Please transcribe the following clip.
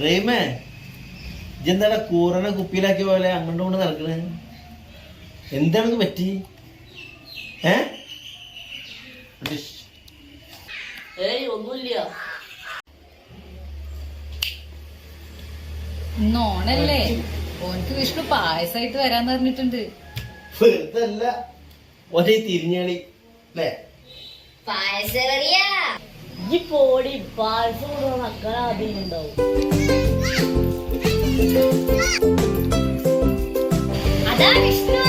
റീമേ ഇതെന്താണ് കൂറനെ കുപ്പിയിലാക്കിയ പോലെ അങ്ങോട്ടും കൊണ്ട് നടക്കണേ? എന്താണ് പറ്റി? ഏ. ഏയ് ഒന്നുമില്ല. നോണല്ലേ ഓനക്ക് വിഷ്ണു പായസായിട്ട് വരാന്ന് പറഞ്ഞിട്ടുണ്ട്. വെറുതല്ല. ഒരേ തിരിഞ്ഞാളി അല്ലേ? പായസറിയാ ഈ പോടി പായസം കൊടുക്കുന്ന അതാ വിഷ്ണു